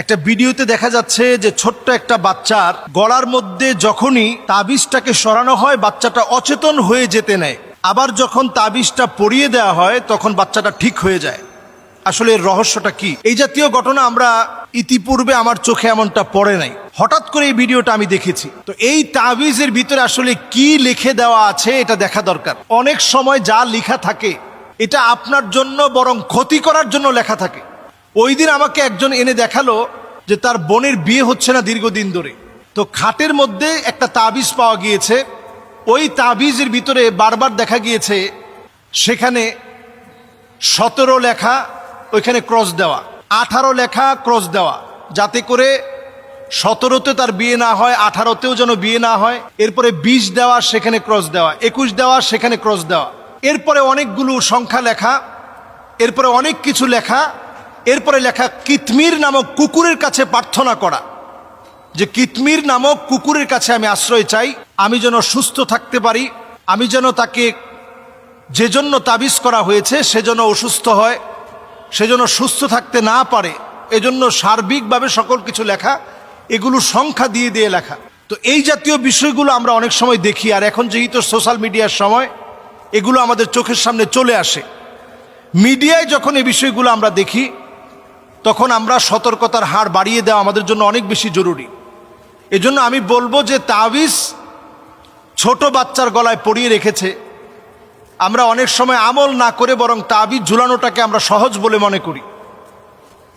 একটা ভিডিওতে দেখা যাচ্ছে যে ছোট্ট একটা বাচ্চার গলার মধ্যে যখনই তাবিজটাকে সরানো হয়, বাচ্চাটা অচেতন হয়ে যেতে নেয়। আবার যখন তাবিজটা পরিয়ে দেওয়া হয়, তখন বাচ্চাটা ঠিক হয়ে যায়। আসলে রহস্যটা কি? এই জাতীয় ঘটনা আমরা ইতিপূর্বে আমার চোখে এমনটা পড়ে নাই। হঠাৎ করে এই ভিডিওটা আমি দেখেছি। তো এই তাবিজের ভিতরে আসলে কি লিখে দেওয়া আছে, এটা দেখা দরকার। অনেক সময় যা লেখা থাকে, এটা আপনার জন্য বরং ক্ষতি করার জন্য লেখা থাকে। ওই দিন আমাকে একজন এনে দেখাল যে তার বোনের বিয়ে হচ্ছে না দীর্ঘদিন ধরে। তো খাটের মধ্যে একটা তাবিজ পাওয়া গিয়েছে। ওই তাবিজের ভিতরে বারবার দেখা গিয়েছে, সেখানে সতেরো লেখা, ওইখানে ক্রস দেওয়া। আঠারো লেখা ক্রস দেওয়া, যাতে করে সতেরোতে তার বিয়ে না হয়, আঠারোতেও যেন বিয়ে না হয়। এরপরে বিশ দেওয়া, সেখানে ক্রস দেওয়া। একুশ দেওয়া, সেখানে ক্রস দেওয়া। এরপরে অনেকগুলো সংখ্যা লেখা, এরপরে অনেক কিছু লেখা এরপরে লেখা, কিতমির নামক কুকুরের কাছে প্রার্থনা করা। যে কিতমির নামক কুকুরের কাছে আমি আশ্রয় চাই, আমি যেন সুস্থ থাকতে পারি, আমি যেন তাকে যে জন্য তাবিজ করা হয়েছে সেজন্য অসুস্থ হয় সেজন্য সুস্থ থাকতে না পারে, এজন্য সার্বিকভাবে সকল কিছু লেখা, এগুলো সংখ্যা দিয়ে দিয়ে লেখা। তো এই জাতীয় বিষয়গুলো আমরা অনেক সময় দেখি, আর এখন যেহেতু সোশ্যাল মিডিয়ার সময়, এগুলো আমাদের চোখের সামনে চলে আসে। মিডিয়ায় যখন এই বিষয়গুলো আমরা দেখি তখন আমরা সতর্কতার হার বাড়িয়ে দেওয়া আমাদের জন্য অনেক বেশি জরুরি। এজন্য আমি বলব যে তাবিজ ছোট বাচ্চার গলায় পরিয়ে রেখেছে। আমরা অনেক সময় আমল না করে বরং তাবিজ ঝুলানোটাকে আমরা সহজ বলে মনে করি।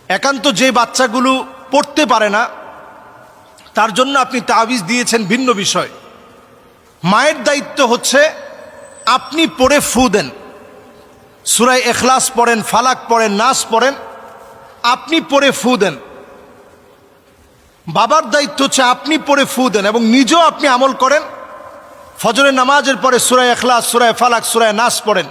একান্ত যে বাচ্চাগুলো পড়তে পারে না, তার জন্য আপনি তাবিজ দিয়েছেন ভিন্ন বিষয়। মায়ের দায়িত্ব হচ্ছে আপনি পড়ে ফু দেন। সুরাই এখলাস পড়েন, ফালাক পড়েন, নাস পড়েন আপনি পরে ফু দেন। বাবার দায়িত্ব হচ্ছে আপনি পরে ফু দেন এবং নিজেও আপনি আমল করেন। ফজরের নামাজের পরে সুরায় এখলাস সুরায় ফালাক সুরায় নাস পড়েন।